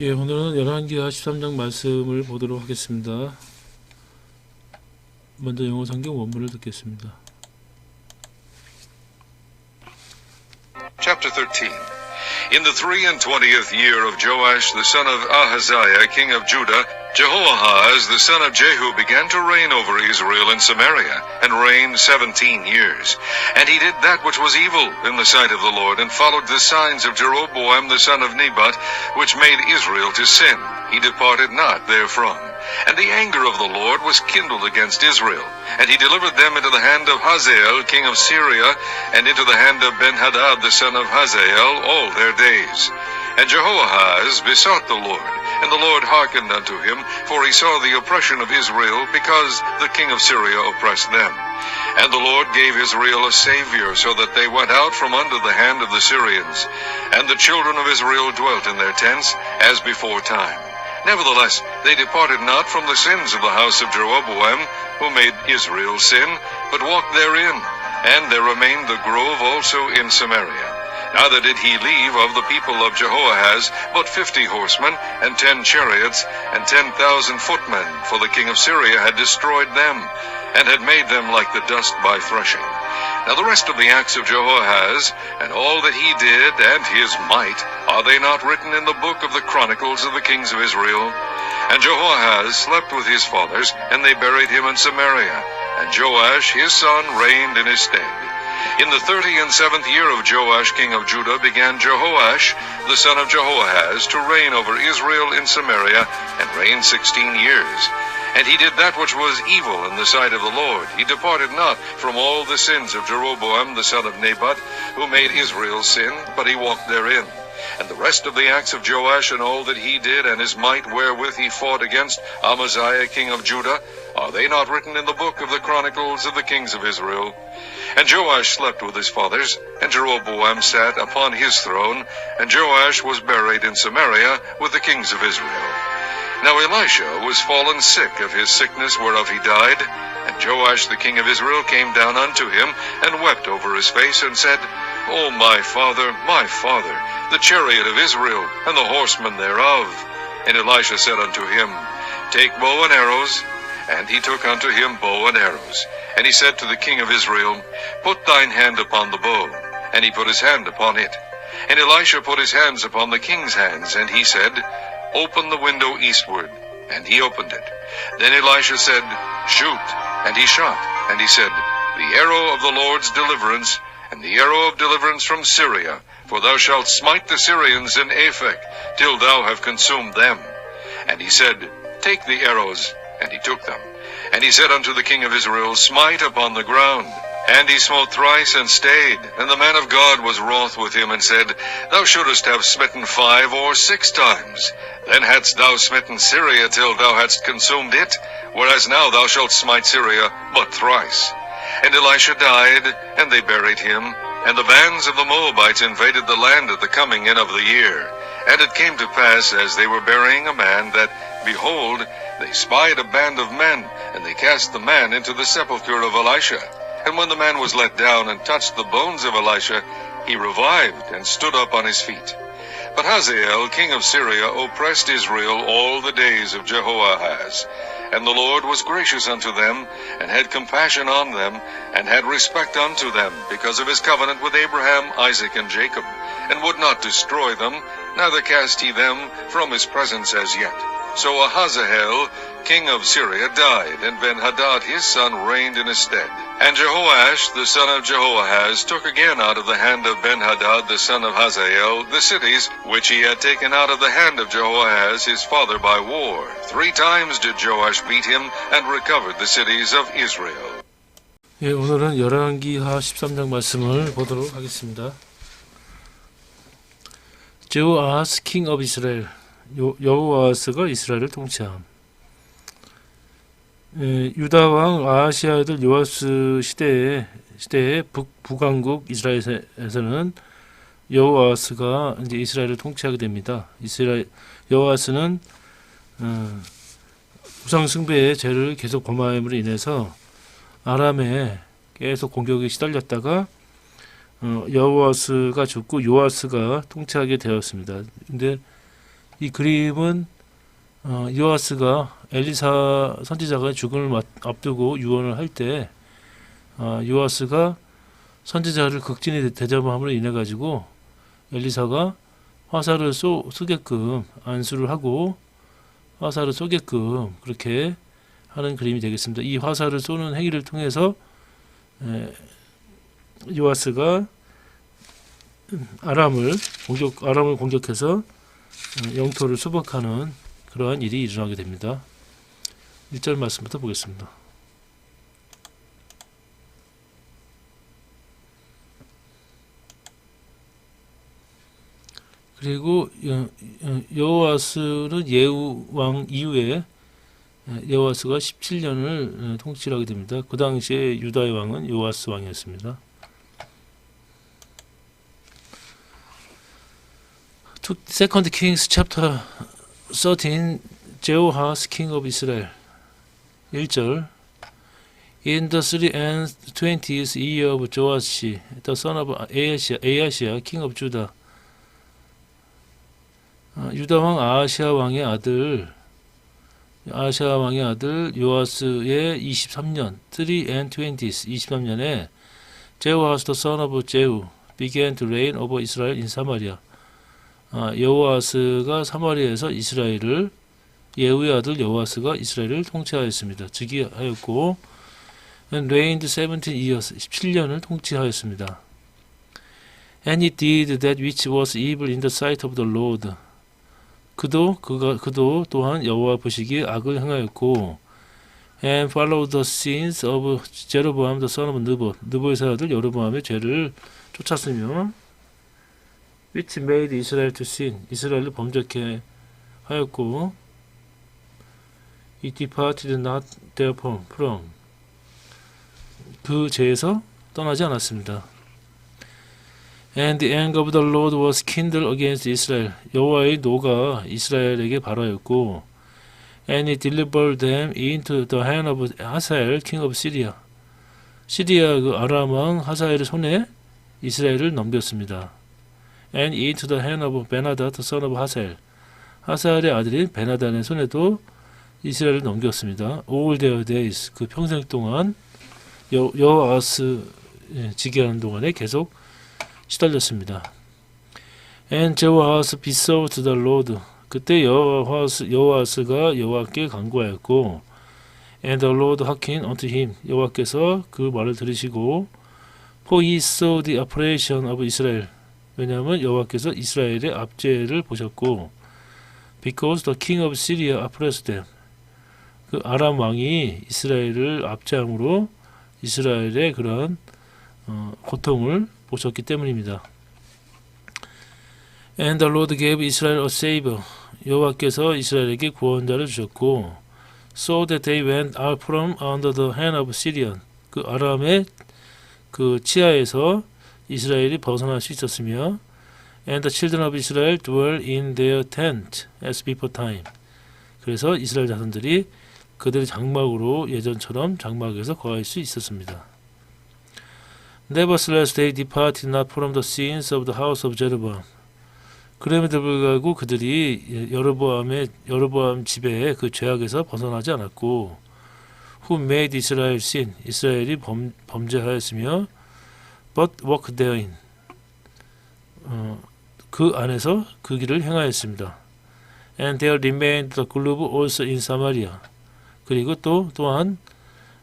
예, 오늘은 열왕기하 13장 말씀을 보도록 하겠습니다. 먼저 영어 성경 원문을 듣겠습니다. Chapter 13 In the three and twentieth year of Joash the son of Ahaziah, king of Judah, Jehoahaz the son of Jehu began to reign over Israel in Samaria, and reigned seventeen years. And he did that which was evil in the sight of the Lord, and followed the signs of Jeroboam the son of Nebat, which made Israel to sin. He departed not therefrom. And the anger of the Lord was kindled against Israel. And he delivered them into the hand of Hazael, king of Syria, and into the hand of Benhadad, the son of Hazael, all their days. And Jehoahaz besought the Lord, and the Lord hearkened unto him, for he saw the oppression of Israel, because the king of Syria oppressed them. And the Lord gave Israel a Savior, so that they went out from under the hand of the Syrians. And the children of Israel dwelt in their tents, as before time. Nevertheless, they departed not from the sins of the house of Jeroboam, who made Israel sin, but walked therein. And there remained the grove also in Samaria. Neither did he leave of the people of Jehoahaz but fifty horsemen, and ten chariots, and ten thousand footmen, for the king of Syria had destroyed them, and had made them like the dust by threshing. Now the rest of the acts of Jehoahaz, and all that he did, and his might, are they not written in the book of the Chronicles of the kings of Israel? And Jehoahaz slept with his fathers, and they buried him in Samaria. And Joash his son reigned in his stead. In the thirty and seventh year of Joash king of Judah began Jehoash, the son of Jehoahaz, to reign over Israel in Samaria, and reigned sixteen years. And he did that which was evil in the sight of the Lord. He departed not from all the sins of Jeroboam the son of Nebat, who made Israel sin, but he walked therein. And the rest of the acts of Joash and all that he did, and his might wherewith he fought against Amaziah king of Judah, are they not written in the book of the Chronicles of the kings of Israel? And Joash slept with his fathers, and Jeroboam sat upon his throne, and Joash was buried in Samaria with the kings of Israel. Now Elisha was fallen sick of his sickness whereof he died, and Joash the king of Israel came down unto him, and wept over his face, and said, O my father, my father, the chariot of Israel, and the horsemen thereof. And Elisha said unto him, Take bow and arrows. And he took unto him bow and arrows. And he said to the king of Israel, Put thine hand upon the bow. And he put his hand upon it. And Elisha put his hands upon the king's hands, and he said, Open the window eastward. And he opened it. Then Elisha said, Shoot. And he shot. And he said, The arrow of the Lord's deliverance, and the arrow of deliverance from Syria, for thou shalt smite the Syrians in Aphek, till thou have consumed them. And he said, Take the arrows. And he took them. And he said unto the king of Israel, Smite upon the ground. And he smote thrice and stayed. And the man of God was wroth with him, and said, Thou shouldest have smitten five or six times. Then hadst thou smitten Syria till thou hadst consumed it, whereas now thou shalt smite Syria but thrice. And Elisha died, and they buried him. And the bands of the Moabites invaded the land at the coming in of the year. And it came to pass, as they were burying a man, that, behold, they spied a band of men, and they cast the man into the sepulchre of Elisha. And when the man was let down and touched the bones of Elisha, he revived and stood up on his feet. But Hazael, king of Syria, oppressed Israel all the days of Jehoahaz. And the Lord was gracious unto them, and had compassion on them, and had respect unto them, because of his covenant with Abraham, Isaac, and Jacob, and would not destroy them, neither cast he them from his presence as yet. So Ahazahel, king of Syria, died, and Ben-Hadad his son reigned in his stead. And Jehoash, the son of Jehoahaz, took again out of the hand of Ben-Hadad, the son of Hazael, the cities which he had taken out of the hand of Jehoahaz his father by war. Three times did Joash beat him, and recovered the cities of Israel. 예, 오늘은 열왕기하 13장 말씀을 보도록 하겠습니다. 제호아하스 킹 업 이스라엘 요- 여호아하스가 이스라엘을 통치함. 예, 유다 왕 아하시아 아들 요아스 시대에 시대에 북 북왕국 이스라엘에서는 여호아하스가 이제 이스라엘을 통치하게 됩니다. 이스라엘 여호아하스는 어, 우상 숭배의 죄를 계속 범함으로 인해서 아람에 계속 공격에 시달렸다가 어, 여호아스가 죽고 요아스가 통치하게 되었습니다. 근데 이 그림은 어, 요아스가 엘리사 선지자가 죽음을 맞- 앞두고 유언을 할때 어, 요아스가 선지자를 극진히 대접함으로 인해 가지고 엘리사가 화살을 쏘, 쏘게끔 안수를 하고 화살을 쏘게끔 그렇게 하는 그림이 되겠습니다. 이 화살을 쏘는 행위를 통해서 에, 요아스가 아람을 공격 아람을 공격해서 어, 영토를 수복하는 그러한 일이 일어나게 됩니다. 1절 말씀부터 보겠습니다. 그리고 여- 여- 여호와스는 예후 왕 이후에 여호와스가 17년을 통치를 하게 됩니다. 그 당시에 유다의 왕은 요아스 왕이었습니다. To Second Kings chapter 13 Jehoahaz king of Israel 1절 In the three and twentieth year of Joash, the son of Ahasiah, king of Judah, 아, 유다 왕 아하시아 왕의 아들 아하시아 왕의 아들 요아스의 23년 3 and 20s 23년에 제호아스 the son of 제후 began to reign over Israel in Samaria 아, 여호아스가 사마리아에서 이스라엘을 예후의 아들 여호아스가 이스라엘을 통치하였습니다. 즉위하였고 reigned 17 years 17년을 통치하였습니다. And he did that which was evil in the sight of the Lord 그도 그가 그도 또한 여호와 보시기에 악을 행하였고 and followed the sins of Jeroboam the son of Nebat 느보의 아들 여로보암의 죄를 쫓았으며 which made Israel to sin 이스라엘을 범죄케 하였고 he departed not therefrom from 그 죄에서 떠나지 않았습니다. And the anger of the Lord was kindled against Israel. 여호와의 노가 이스라엘에게 발하였고, and he delivered them into the hand of 하사엘, king of Syria. 시리아 그 아람 왕 하사엘의 손에 이스라엘을 넘겼습니다. And into the hand of the son of 하사엘. 하사엘의 아들인 베나단의 손에도 이스라엘을 넘겼습니다. All their days 그 평생 동안 여 여호아스 예, 지기하는 동안에 계속 시달렸습니다. And Jehoahaz besought the Lord. 그때 여호아스 여호아스가 여호와께 간구하였고, and the Lord hearkened unto him. 여호와께서 그 말을 들으시고, for he saw the oppression of Israel. 왜냐하면 여호와께서 이스라엘의 압제를 보셨고, because the king of Syria oppressed them. 그 아람 왕이 이스라엘을 압제함으로 이스라엘의 그런 어, 고통을 보셨기 때문입니다. And the Lord gave Israel a savior. 여호와께서 이스라엘에게 구원자를 주셨고, so that they went out from under the hand of Syrian. 그 아람의 그 치하에서 이스라엘이 벗어날 수 있었으며, and the children of Israel dwell in their tent as before time. 그래서 이스라엘 자손들이 그들의 장막으로 예전처럼 장막에서 거할 수 있었습니다. Nevertheless, they departed not from the sins of the house of Jeroboam. 그럼에도 불구하고 그들이 여로보암의 여로보암 집에 그 죄악에서 벗어나지 않았고, who made Israel sin, 이스라엘이 범, 범죄하였으며, but walk therein. 어, 그 안에서 그 길을 행하였습니다. And there remained the glove also in Samaria. 그리고 또 또한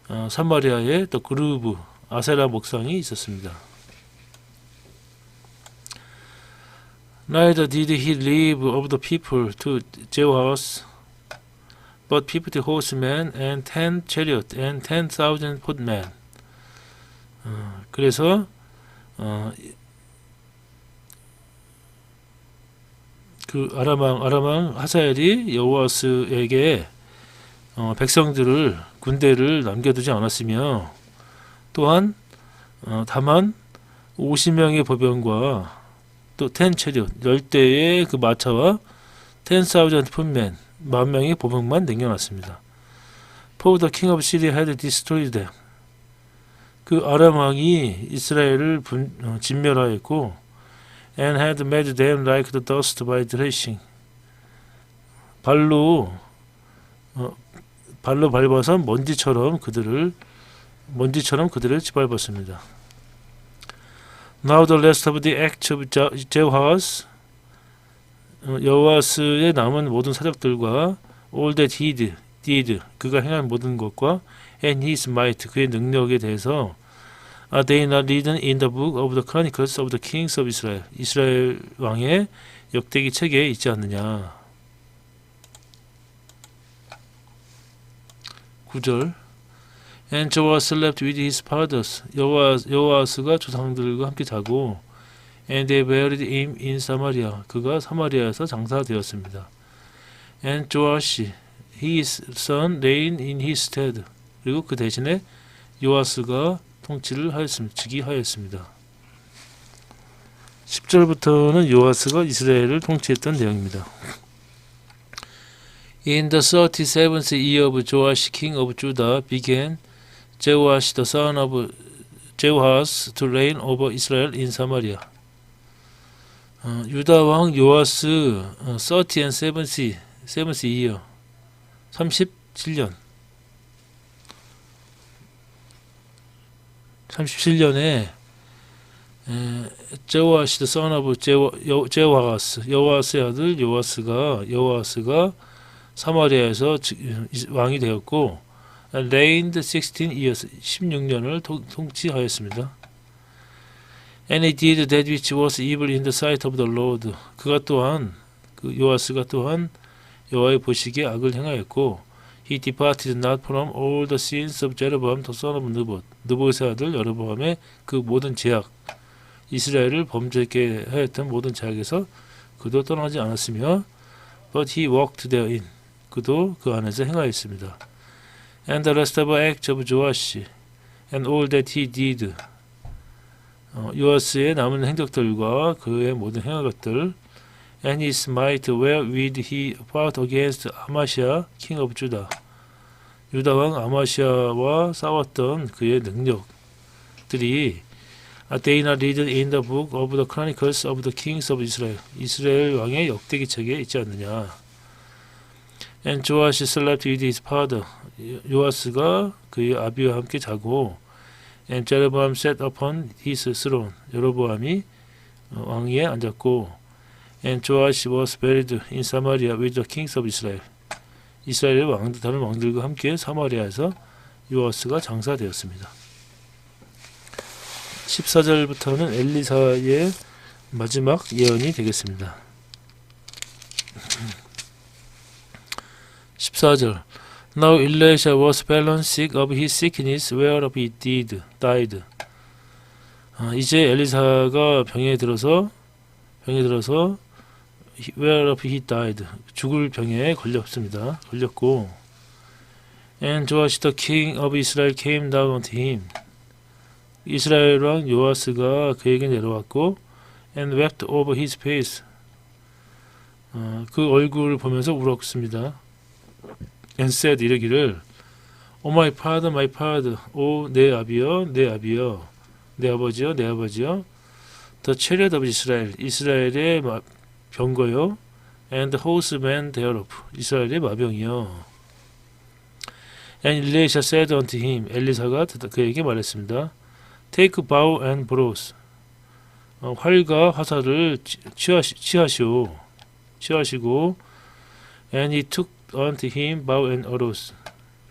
어, 사마리아에 또 그루브 아세라 목상이 있었습니다. Neither did he leave of the people to Jehoahaz, but fifty horsemen and ten chariot and ten thousand footmen. 어, 그래서 어, 그 아람왕 아람왕 하사엘이 여호와스에게 어, 백성들을 군대를 남겨두지 않았으며 또한 어, 다만 50명의 보병과 또 텐체리ot 10대의 그 마차와 10,000 풋맨 만 명의 보병만 남겨놨습니다. For the king of Syria had destroyed them. 그 아람 왕이 이스라엘을 분, 어, 진멸하였고 and had made them like the dust by threshing. 발로 어, 발로 밟아서 먼지처럼 그들을 먼지처럼 그들을 짓밟았습니다. Now the rest of the acts of Je- Jehoahaz 어, 여호와스의 남은 모든 사적들과 all that he did, did 그가 행한 모든 것과 and his might 그의 능력에 대해서 are they not written in the book of the chronicles of the kings of Israel 이스라엘 왕의 역대기 책에 있지 않느냐 9절 And Joas slept with his fathers 여호와 여호와스가 조상들과 함께 자고 And they buried him in Samaria 그가 사마리아에서 장사되었습니다 And Joash his son reigned in his stead 그리고 그 대신에 요아스가 통치를 하였습니다. 즉위하였습니다. 10절부터는 요아스가 이스라엘을 통치했던 내용입니다. In the 37th year of Joash king of Judah began Jehoash the son of Jehoahaz to reign over Israel in Samaria. 어, 유다 왕 요아스 어, 30 and 70 70 year 37년 37년에 제오아시드 선어브 제오아스 여호아스의 아들 요아스가 여호아스가 사마리아에서 지- 왕이 되었고 reigned 16 years 16년을 통치하였습니다. And he did that which was evil in the sight of the Lord. 그가 또한 그 요아스가 또한 여호와의 보시기에 악을 행하였고 He departed not from all the sins of Jeroboam the son of Nebat. 느봇의 아들 여로보암의 그 모든 죄악, 이스라엘을 범죄케 하였던 모든 죄악에서 그도 떠나지 않았으며, but he walked therein. 그도 그 안에서 행하였습니다. And the rest of the acts of Joash, and all that he did. 어, 요아스의 남은 행적들과 그의 모든 행한 것들, and his might wherewith he fought against Amasia, king of Judah. 유다 왕 아마시아와 싸웠던 그의 능력들이 are they not written in the book of the chronicles of the kings of Israel. 이스라엘 왕의 역대기 책에 있지 않느냐. And Joash slept with his father. 요아스가 그의 아비와 함께 자고 And Jeroboam sat upon his throne. 여로보암이 어, 왕위에 앉았고 And Joash was buried in Samaria with the kings of Israel. 이스라엘의 왕들 다른 왕들과 함께 사마리아에서 요아스가 장사되었습니다. 14절부터는 엘리사의 마지막 예언이 되겠습니다. 14절 Now Elisha was fallen sick of his sickness whereof he did, died. 아, 이제 엘리사가 병에 들어서 병에 들어서 whereof he died 죽을 병에 걸렸습니다. 걸렸고 and Joash the king of Israel came down unto him 이스라엘 왕 요아스가 그에게 내려왔고 and wept over his face 어, 그 얼굴을 보면서 울었습니다. and said 이르기를 O my father, my father, 오 내 아비여, 내 아비여, 내 아버지여, 내 아버지여, the chariot of Israel, 이스라엘의 마- 병거요, and horsemen thereof, 이스라엘의 마병이요. And Elisha said unto him, 엘리사가 그에게 말했습니다. Take bow and bros. 어, 활과 화살을 취- 취하시, 취하시오. 취하시고, and he took unto him bow and arrows.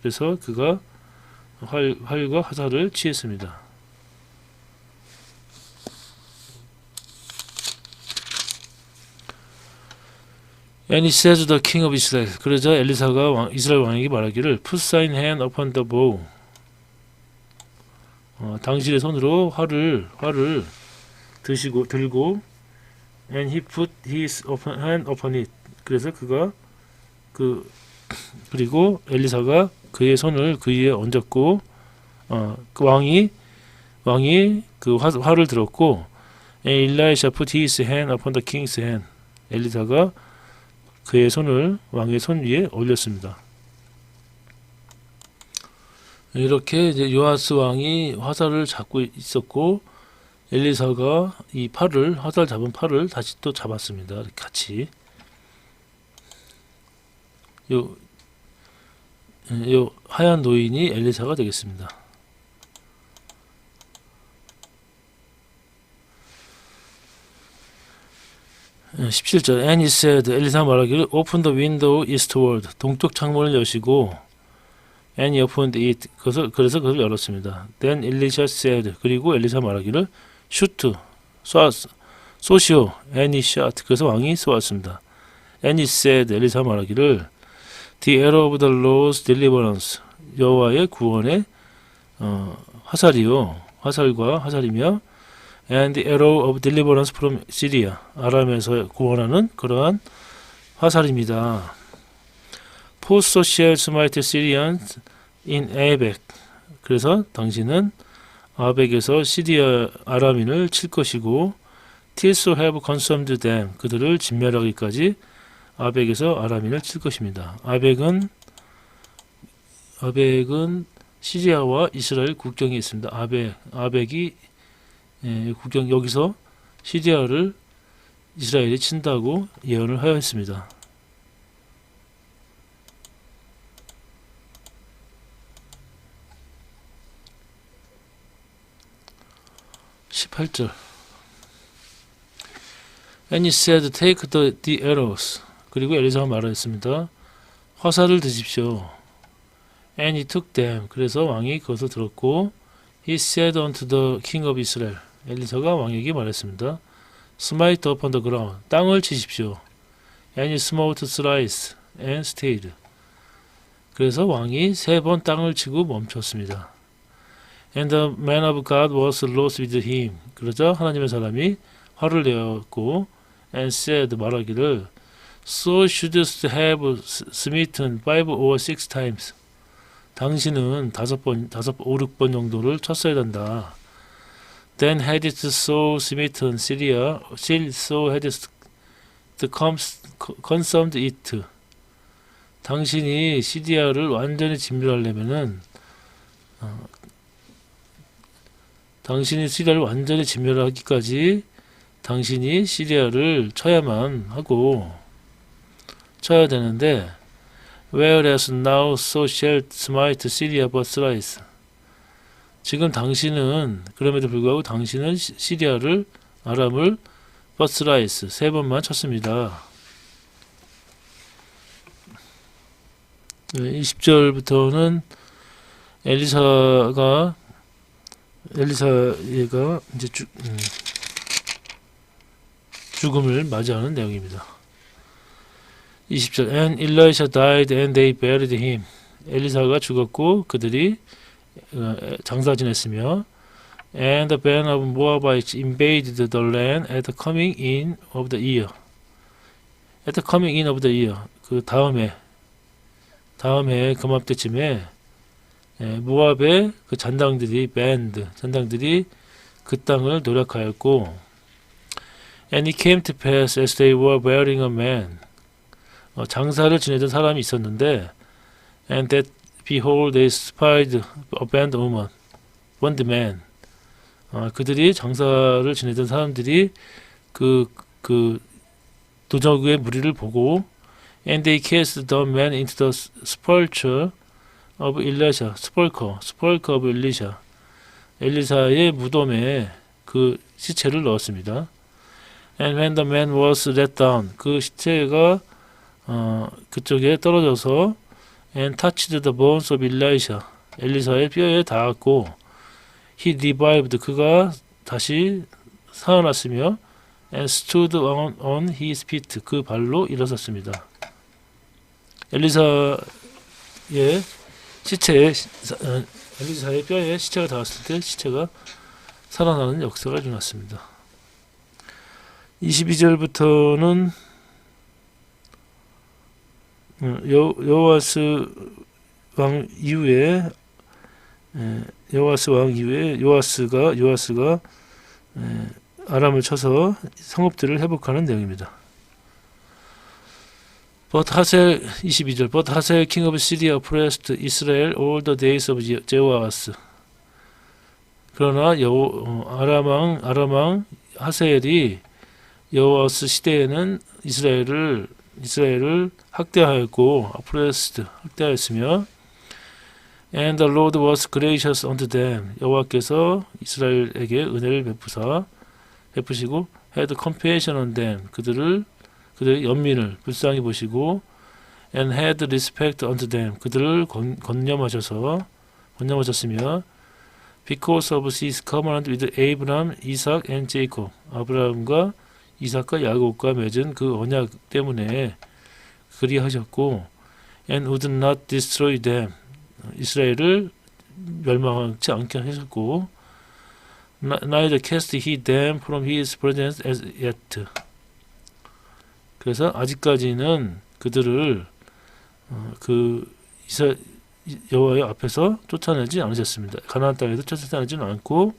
그래서 그가 활, 활과 화살을 취했습니다. And he said to the king of Israel. 그러자 엘리사가 왕, 이스라엘 왕에게 말하기를 Put thine hand upon the bow. 어, 당신의 손으로 활을 활을 드시고 들고 and he put his upon- hand upon it. 그래서 그가 그 그리고 엘리사가 그의 손을 그 위에 얹었고 어, 그 왕이 왕이 그 화, 활을 들었고 and Elisha put his hand upon the king's hand. 엘리사가 그의 손을 왕의 손 위에 올렸습니다. 이렇게 이제 요아스 왕이 화살을 잡고 있었고 엘리사가 이 팔을 화살 잡은 팔을 다시 또 잡았습니다. 같이 요, 요 하얀 노인이 엘리사가 되겠습니다. 17절 And he said 엘리사 말하기를 Open the window eastward 동쪽 창문을 여시고 he opened it 그것을, 그래서 그것을 열었습니다. Then Elisha said 그리고 엘리사 말하기를 Shoot 쏘 쏘시오 he shot 그래서 왕이 쏘았습니다. He said 엘리사 말하기를 The arrow of the Lord's deliverance 여호와의 구원의 어, 화살이요 화살과 화살이며 and the arrow of deliverance from Syria 아람에서 구원하는 그러한 화살입니다. For shall smite Syrians in Abec 그래서 당신은 아벡에서 시리아 아람인을 칠 것이고 till so have consumed them 그들을 진멸하기까지 아벡에서 아람인을 칠 것입니다. 아벡은 아벡은 시리아와 이스라엘 국경에 있습니다. 아벡 아벡이 예, 국경 여기서 시리아를 이스라엘이 친다고 예언을 하였습니다. (18절) And he said, Take the, the arrows. 그리고 엘리사가 말하였습니다. 화살을 드십시오. And he took them. 그래서 왕이 그것을 들었고, he said unto the king of Israel. 엘리사가 왕에게 말했습니다. Smite upon the ground. 땅을 치십시오. And smote thrice and stayed. 그래서 왕이 세 번 땅을 치고 멈췄습니다. And the man of God was lost with him. 그러자 하나님의 사람이 화를 내었고 and said 말하기를 So shouldst have smitten five or six times. 당신은 다섯 번, 다섯, 오륙 번 정도를 쳤어야 된다. Then hadst so smitten Syria, so cons- consumed it. 당신이 시리아를 완전히 진멸하려면은 어, 당신이 시리아를 완전히 진멸하기까지 당신이 시리아를 쳐야만 하고 쳐야 되는데 whereas now so shall smite Syria but thrice 지금 당신은 그럼에도 불구하고 당신은 시- 시리아를 아람을 버스라이스 세 번만 쳤습니다. 네, 20절부터는 엘리사가 엘리사가 이제 죽, 음, 죽음을 맞이하는 내용입니다. 20절 And Elisha died and they buried him. 엘리사가 죽었고 그들이 어, 장사 지냈으며 And the band of Moabites invaded the land at the coming in of the year. At the coming in of the year. 그 다음에 다음 해 금합때쯤에 예, 모압의 그 잔당들이 밴드 잔당들이 그 땅을 노력하였고 And it came to pass as they were bearing a man 어, 장사를 지내던 사람이 있었는데 And that behold they spied a band woman bondman 어, 그들이 장사를 지내던 사람들이 그, 그 도적의 무리를 보고 and they cast the man into the sepulchre of Elisha, 스폴커, 스폴커 of Elisha. 엘리사의 무덤에 그 시체를 넣었습니다. And when the man was let down, 그 시체가 어, 그쪽에 떨어져서 and touched the bones of Elisha, 엘리사의 뼈에 닿았고 he revived, 그가 다시 살아났으며 and stood on, on his feet, 그 발로 일어섰습니다. 엘리사의 시체에 어, 엘리사의 뼈에 시체가 닿았을 때 시체가 살아나는 역사가 일어났습니다. 22절부터는 어, 여 여호와스 왕 이후에 에, 여호와스 왕 이후에 요아스가 에, 아람을 쳐서 성읍들을 회복하는 내용입니다. But Hazel 22절 But Hazel king of Syria oppressed Israel 그러나 여 어, 아람 왕 아람 왕 하세엘이 여호와스 시대에는 이스라엘을 이스라엘을 학대하였고 oppressed 학대하였으며 and the Lord was gracious unto them 여호와께서 이스라엘에게 은혜를 베푸사 베푸시고 had compassion on them 그들을 그들의 연민을 불쌍히 보시고 and had respect unto them 그들을 건, 건념하셔서 건념하셨으며 because of his covenant with Abraham, Isaac and Jacob 아브라함과 이삭과 야곱과 맺은 그 언약 때문에 그리하셨고 and would not destroy them 이스라엘을 멸망하지 않게 하셨고 neither cast he them from his presence as yet 그래서 아직까지는 그들을 어, 그 이스라 여호와의 앞에서 쫓아내지 않으셨습니다. 가나안 땅에서 쫓아내지는 않고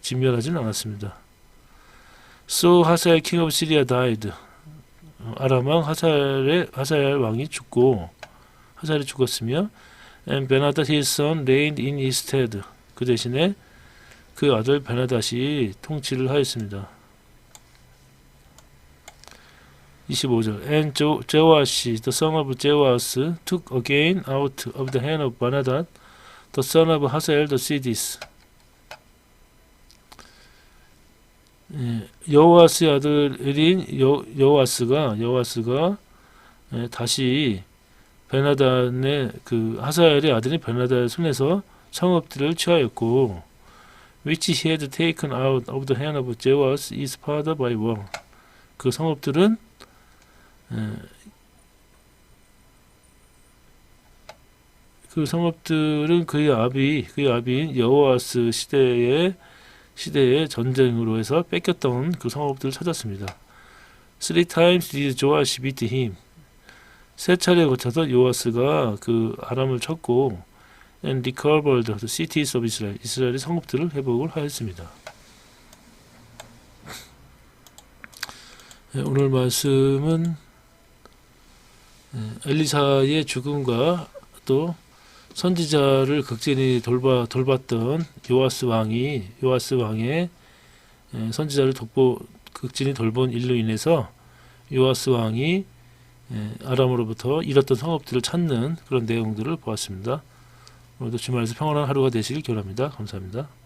진멸하지는 않았습니다. So 하사엘 king of Syria died. 어, 아람 왕 하사엘의 하사엘 왕이 죽고 하사엘이 죽었으며 and Benadad his son reigned in his stead. 그 대신에 그 아들 베나닷이 통치를 하였습니다. 25절 And Jo- Joash, the son of Joas, took again out of the hand of Benadad, the son of Hazael the cities. 예, 여호와스의 아들인 여, 여호와스가 여호와스가 예, 다시 베나단의 그 하사엘의 아들인 베나단의 손에서 성읍들을 취하였고 which he had taken out of the hand of Joas his father by war. 그 성읍들은 예, 그 성읍들은 그의 아비 그의 아비인 여호와스 시대의 시대의 전쟁으로 해서 뺏겼던 그 성읍들을 찾았습니다. Three times did Joash beat him. 세 차례 거쳐서 요아스가 그 아람을 쳤고 and recovered the cities of Israel. 이스라엘의 성읍들을 회복을 하였습니다. 네, 오늘 말씀은 네, 엘리사의 죽음과 또 선지자를 극진히 돌봐 돌봤던 요아스 왕이 요아스 왕의 에, 선지자를 돕고 극진히 돌본 일로 인해서 요아스 왕이 에, 아람으로부터 잃었던 성읍들을 찾는 그런 내용들을 보았습니다. 오늘도 주말에서 평안한 하루가 되시길 기원합니다. 감사합니다.